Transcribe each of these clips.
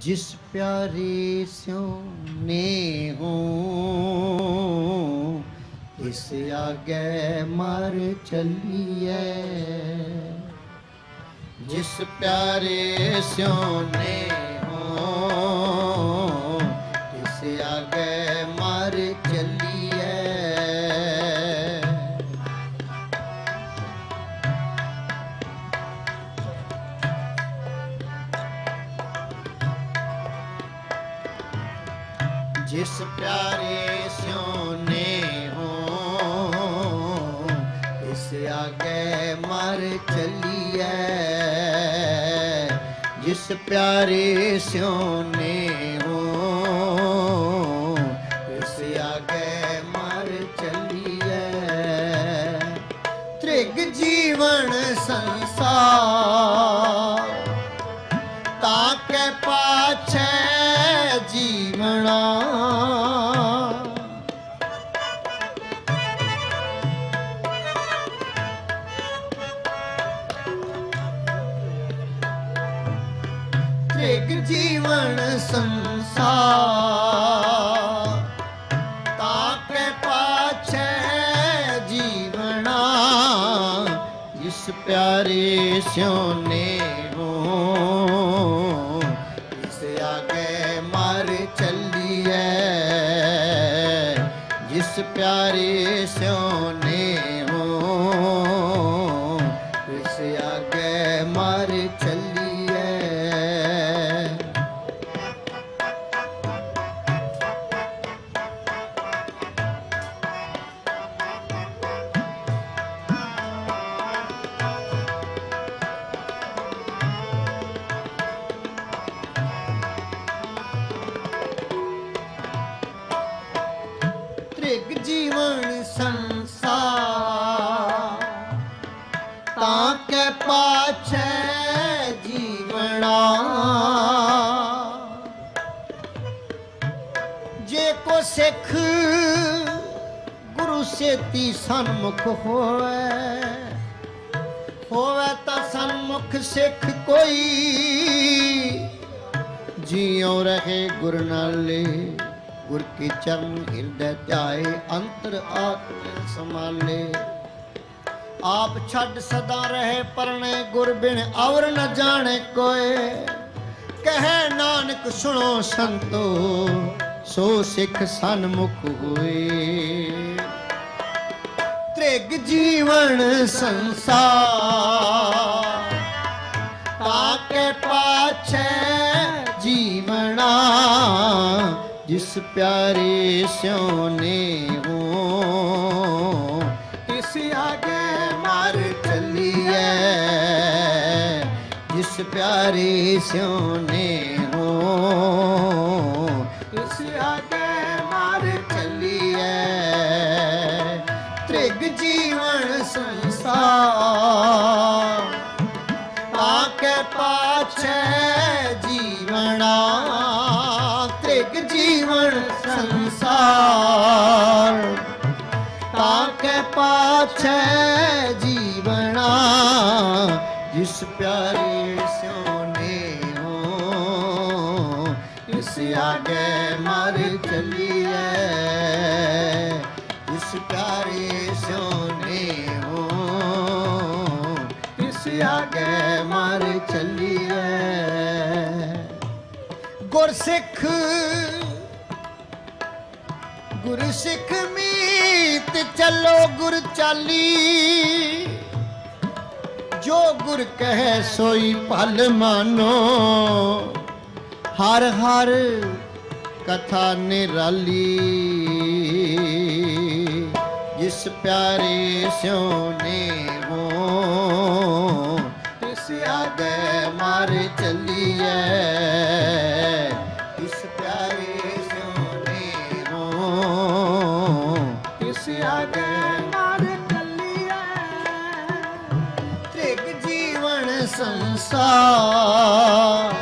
ਜਿਸ ਪਿਆਰੇ ਸਿਉ ਨੇ ਹੋ ਇਸ ਆਗੇ ਮਰ ਚੱਲੀਏ ਜਿਸ ਪਿਆਰੇ ਸਿਉ ਨੇ ਜਿਸ ਪਿਆਰੇ ਸਿਉ ਨੇ ਹੋ, ਇਸ ਆਗੇ ਮਰ ਚੱਲੀਏ ਜਿਸ ਪਿਆਰੇ ਸਿਉ ਨੇ ਹੋ, ਇਸ ਆਗੇ ਮਰ ਚੱਲੀਏ ਤ੍ਰਿਗ ਜੀਵਨ ਸੰਸਾਰ ਤ੍ਰਿਗ ਜੀਵਨ ਸੰਸਾਰ। ਤਾਂ ਕੇ ਜੀਵਣਾ ਜਿਸ ਪਿਆਰੇ ਸਿਉ ਨੇ ਹੋ ਇਸ ਆਗੇ ਮਰ ਚੱਲੀਏ ਜਿਸ ਪਿਆਰੇ ਸਿਉ ਨੇ ਹੋ ਇਸ ਆਗੇ ਮਰ ਚੱਲੀਏ ਤ੍ਰਿਗ ਜੀਵਨ ਸੰਸਾਰ। ਤਾਂ ਕੇ ਪਾਛੇ ਜੀਵਣਾ। ਜੇ ਕੋ ਸਿੱਖ ਗੁਰੂ ਸੇਤੀ ਸਨਮੁਖ ਹੋਵੇ ਹੋਵੇ ਤਾਂ ਸਨਮੁਖ ਸਿੱਖ ਕੋਈ। ਜਿਉ ਰਹੇ ਗੁਰ ਨਾਲੇ ਗੁਰ ਕੀ ਚਰਨ ਹਿਰਦੈ ਧਿਆਏ, ਅੰਤਰ ਆਤਮ ਸਮਾਲੇ ਆਪ ਛੱਡ ਸਦਾ ਰਹੇ ਪਰਣੇ, ਗੁਰ ਬਿਨ ਔਰ ਨ ਜਾਣੇ ਕੋਏ। ਕਹੇ ਨਾਨਕ ਸੁਣੋ ਸੰਤੋ, ਸੋ ਸਿੱਖ ਸਨਮੁਖ ਹੋਏ। ਤ੍ਰਿਗ ਜੀਵਨ ਸੰਸਾਰ ਤਾਕੇ ਪਾਛੇ ਜੀਵਣਾ ਜਿਸ ਪਿਆਰੇ ਸਿਉ ਨੇ ਹੋ ਇਸ ਆਗੇ ਮਰ ਚੱਲੀਏ ਜਿਸ ਪਿਆਰੇ ਸਿਉ ਨੇ ਹੋ ਸੰਸਾਰ ਤਾਕੇ ਪਾਛੇ ਜੀਵਣਾ ਜਿਸ ਪਿਆਰੇ ਸੋਨੇ ਹੋ ਇਸ ਆਗੇ ਮਰ ਚੱਲੀਏ ਇਸ ਪਿਆਰੇ ਸੋਨੇ ਹੋ ਇਸ ਆਗੇ ਮਰ ਚੱਲੀਏ ਗੁਰਸਿੱਖ ਗੁਰਸਿੱਖ ਮੀਤ ਚੱਲੋ ਗੁਰ ਚਾਲੀ। ਜੋ ਗੁਰ ਕਹੇ ਸੋਈ ਭਲ ਮਾਨੋ। ਹਰ ਹਰ ਕਥਾ ਨਿਰਾਲੀ। ਜਿਸ ਪਿਆਰੇ ਸਿਉ ਨੇ ਹੋ ਤਿਸ ਆਗੇ ਮਾਰ ਚੱਲੀਏ ਸੰਸਾਰ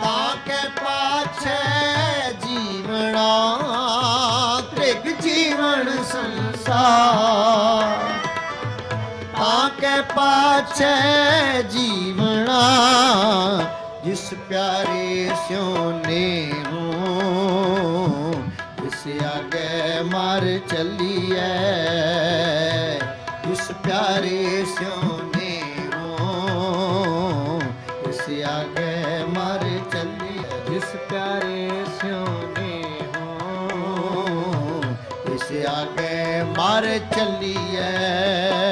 ਤਾਕੇ ਪਾਛੇ ਜੀਵਣਾ, ਤ੍ਰਿਗ ਜੀਵਨ ਸੰਸਾਰ। ਤਾਕੇ ਪਾਛੇ ਜੀਵਣਾ, ਜਿਸ ਪਿਆਰੇ ਸਿਉਨੇ ਹੂੰ ਇਸ ਆਗੇ ਮਰ ਚੱਲੀਐ, ਜਿਸ ਪਿਆਰੇ ਸਿਉਨੇ ਪਿਆਰੇ ਸਿਉਨੇ ਹੋ। ਇਸ ਆਗੇ ਮਰ ਚੱਲੀਐ।